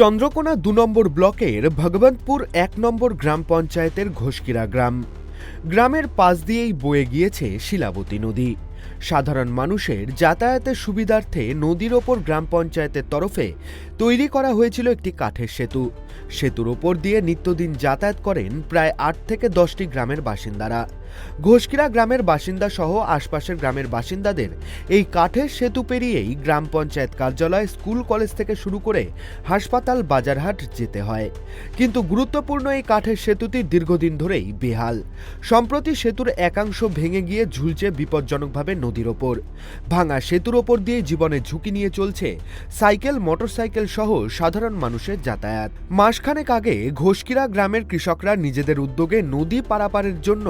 চন্দ্রকোনা দু নম্বর ব্লকের ভগবন্তপুর এক নম্বর গ্রাম পঞ্চায়েতের ঘোষকিরা গ্রাম। গ্রামের পাশ দিয়েই বয়ে গিয়েছে শিলাবতী নদী। সাধারণ মানুষের যাতায়াতের সুবিধার্থে নদীর ওপর গ্রাম পঞ্চায়েতের তরফে তৈরি করা হয়েছিল একটি কাঠের সেতু। সেতুর ওপর দিয়ে নিত্যদিন যাতায়াত করেন প্রায় আট থেকে দশটি গ্রামের বাসিন্দারা। ঘোষকিরা গ্রামের বাসিন্দা সহ আশপাশের গ্রামের বাসিন্দাদের এই কাঠের সেতু পেরিয়েই গ্রাম পঞ্চায়েত কার্যালয়, স্কুল, কলেজ থেকে শুরু করে হাসপাতাল, বাজারহাট যেতে হয়। কিন্তু গুরুত্বপূর্ণ এই কাঠের সেতুটি দীর্ঘদিন ধরেই বেহাল। সম্প্রতি সেতুর একাংশ ভেঙে গিয়ে ঝুলছে বিপজ্জনকভাবে নদীর ওপর। ভাঙা সেতুর ওপর দিয়ে জীবনের ঝুঁকি নিয়ে চলছে সাইকেল, মোটরসাইকেল সহ সাধারণ মানুষের যাতায়াত। মাসখানেক আগে ঘোষকিরা গ্রামের কৃষকরা নিজেদের উদ্যোগে নদী পারাপারের জন্য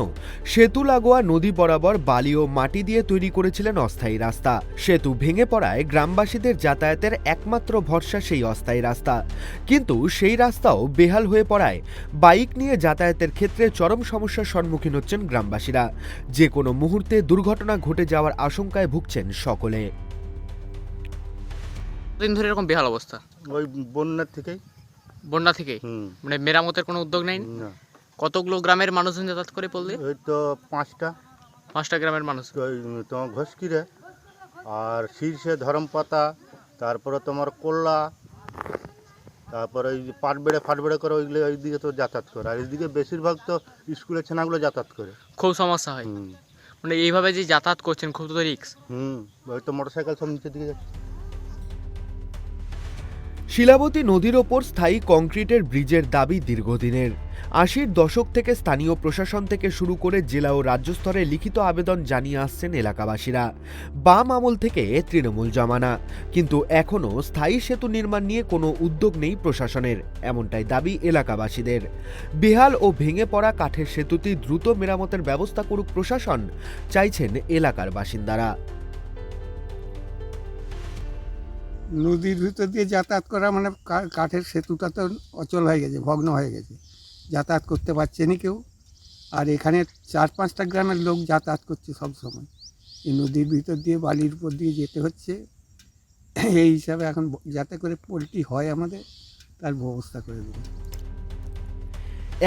সেতু লাগোয়া নদী বরাবর বালি ও মাটি দিয়ে তৈরি করেছিলেন অস্থায়ী রাস্তা। সেতু ভেঙে পড়ায় গ্রামবাসীদের যাতায়াতের একমাত্র ভরসা সেই অস্থায়ী রাস্তা। কিন্তু সেই রাস্তাও বেহাল হয়ে পড়ায়। বাইক নিয়ে যাতায়াতের ক্ষেত্রে চরম সমস্যার সম্মুখীন হচ্ছেন গ্রামবাসীরা। যে কোনো মুহূর্তে দুর্ঘটনা ঘটে যাওয়ার আশঙ্কায় ভুগছেন সকলে। দিন ধরে এরকম বেহাল অবস্থা? ওই বন্যার থেকেই। বন্যা থেকে মানে মেরামতের কোনো উদ্যোগ নেই না। কতগুলো গ্রামের মানুষজন যাতায়াত করে পড়লে ওই তো পাঁচটা। পাঁচটা গ্রামের মানুষ। ওই তোমার ঘষকিরে আর শীর্ষে ধরমপাতা তারপরে তোমার কোল্লা তারপরে ওই যে পাটবেড়ে ফাটবেড়ে করে ওইগুলো ওইদিকে তো যাতায়াত করে। আর এইদিকে বেশিরভাগ তো স্কুলের ছেনাগুলো যাতায়াত করে। খুব সমস্যা হয়। হুম। মানে এইভাবে যে যাতায়াত করছেন খুব তো রিক্স হুম ওই তো মোটর সাইকেল সব নিচের দিকে যাচ্ছে। শিলাবতী নদীর ওপর স্থায়ী কংক্রিটের ব্রিজের দাবি দীর্ঘদিনের। আশির দশক থেকে স্থানীয় প্রশাসন থেকে শুরু করে জেলা ও রাজ্য স্তরে লিখিত আবেদন জানিয়ে আসছেন এলাকাবাসীরা। বাম আমল থেকে তৃণমূল জমানা। কিন্তু এখনও স্থায়ী সেতু নির্মাণ নিয়ে কোনো উদ্যোগ নেই প্রশাসনের, এমনটাই দাবি এলাকাবাসীদের। বেহাল ও ভেঙে পড়া কাঠের সেতুটি দ্রুত মেরামতের ব্যবস্থা করুক প্রশাসন, চাইছেন এলাকার বাসিন্দারা। নদীর ভিতর দিয়ে যাতায়াত করা মানে কাঠের সেতুটা তো অচল হয়ে গেছে, ভগ্ন হয়ে গেছে। যাতায়াত করতে পারছে না কেউ। আর এখানে চার পাঁচটা গ্রামের লোক যাতায়াত করছে সব সময়। এই নদীর ভিতর দিয়ে, বালির উপর দিয়ে যেতে হচ্ছে। এই হিসাবে এখন যাতে করে পোলট্রি হয় আমাদের, তার ব্যবস্থা করে দেবে।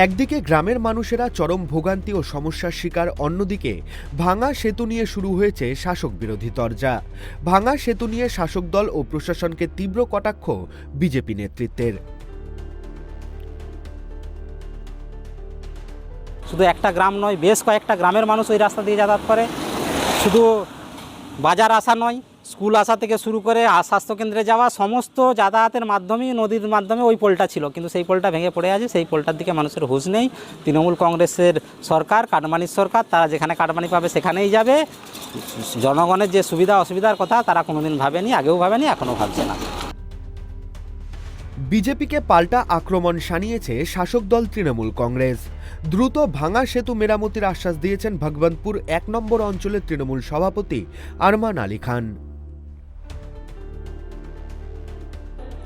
একদিকে গ্রামের মানুষেরা চরম ভোগান্তি ও সমস্যার শিকার, অন্যদিকে ভাঙা সেতু নিয়ে শুরু হয়েছে শাসক বিরোধী তরজা। ভাঙা সেতু নিয়ে শাসক দল ও প্রশাসনকে তীব্র কটাক্ষ বিজেপি নেতৃত্বের। শুধু একটা গ্রাম নয়, বেশ কয়েকটা গ্রামের মানুষ ওই রাস্তা দিয়ে যাতায়াত করে। শুধু বাজার আসা নয় স্কুল আসা থেকে শুরু করে স্বাস্থ্যকেন্দ্রে যাওয়া, সমস্ত যাতায়াতের মাধ্যমেই, নদীর মাধ্যমে ওই পোলটা ছিল। কিন্তু সেই পোলটা ভেঙে পড়ে আছে, সেই পোলটার দিকে মানুষের হুঁশ নেই। তৃণমূল কংগ্রেসের সরকার, কাটমানির সরকার, তারা যেখানে কাটমানি পাবে সেখানেই যাবে। জনগণের যে সুবিধা, অসুবিধার কথা তারা কোনোদিন ভাবেনি, আগেও ভাবেনি, এখনও ভাবছে না। বিজেপিকে পাল্টা আক্রমণ শানিয়েছে শাসক দল তৃণমূল কংগ্রেস। দ্রুত ভাঙা সেতু মেরামতির আশ্বাস দিয়েছেন ভগবন্তপুর এক নম্বর অঞ্চলের তৃণমূল সভাপতি আরমান আলী খান।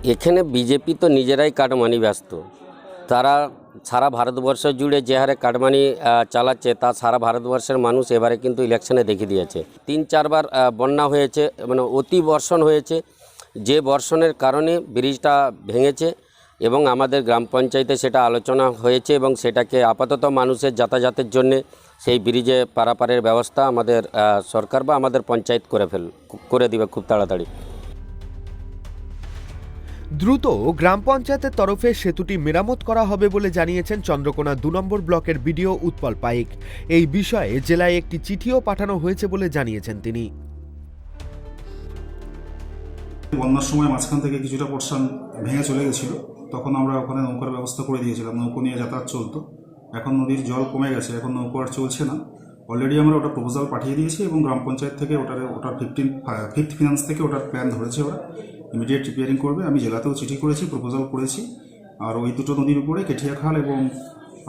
এখানে বিজেপি তো নিজেরাই কাটমানি ব্যস্ত। তারা সারা ভারতবর্ষ জুড়ে যে হারে কাটমানি চালাচ্ছে, তা সারা ভারতবর্ষের মানুষ এবারে কিন্তু ইলেকশনে দেখে দিয়েছে। তিন চারবার বন্যা হয়েছে মানে অতি বর্ষণ হয়েছে। যে বর্ষণের কারণে ব্রিজটা ভেঙেছে এবং আমাদের গ্রাম পঞ্চায়েতে সেটা আলোচনা হয়েছে এবং সেটাকে আপাতত মানুষের যাতায়াতের জন্যে সেই ব্রিজে পারাপারের ব্যবস্থা আমাদের সরকার বা আমাদের পঞ্চায়েত করে ফেল, করে দিবে খুব তাড়াতাড়ি। দ্রুত গ্রাম পঞ্চায়েতের তরফে সেতুটি মেরামত করা হবে বলে জানিয়েছেন চন্দ্রকোনা দু নম্বর ব্লকের বিডিও উৎপল পাইক এই বিষয়ে জেলায় একটি চিঠিও পাঠানো হয়েছে বলে জানিয়েছেন তিনি। বন্যার সময় মাঝখান থেকে কিছুটা পোর্শন ভেঙে চলে গেছিল। তখন আমরা ওখানে নৌকার ব্যবস্থা করে দিয়েছিলাম। নৌকো নিয়ে যাতায়াত চলতো। এখন নদীর জল কমে গেছে। এখন নৌকো আর চলছে না। অলরেডি আমরা ওটা প্রপোজাল পাঠিয়ে দিয়েছি এবং গ্রাম পঞ্চায়েত থেকে ওটার ওটার ফিফটিন ফিফথ ফিনান্স থেকে ওটার প্ল্যান ধরেছে ওরা। ইমিডিয়েট রিপেয়ারিং করবে। আমি জেলাতেও চিঠি করেছি প্রপোজাল করেছি। আর ওই দুটো নদীর উপরে কেঠিয়া খাল এবং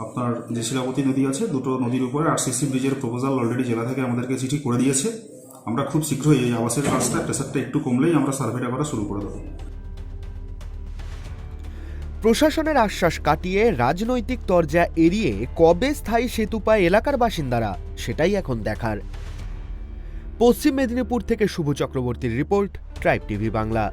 আপনার যে শিলাবতী নদী আছে, দুটো নদীর উপরে আরসিসি ব্রিজের প্রপোজাল অলরেডি জেলা থেকে আমাদেরকে চিঠি করে দিয়েছে। আমরা খুব শীঘ্রই এই আবাসের কাজটা প্রেসারটা একটু কমলেই আমরা সার্ভেটা করা শুরু করে দেবো। প্রশাসনের আশ্বাস কাটিয়ে রাজনৈতিক তরজা এড়িয়ে কবে স্থায়ী সেতু পায় এলাকার বাসিন্দারা, সেটাই এখন দেখার। পশ্চিম মেদিনীপুর থেকে শুভ চক্রবর্তীর রিপোর্ট ট্রাইব টিভি বাংলা।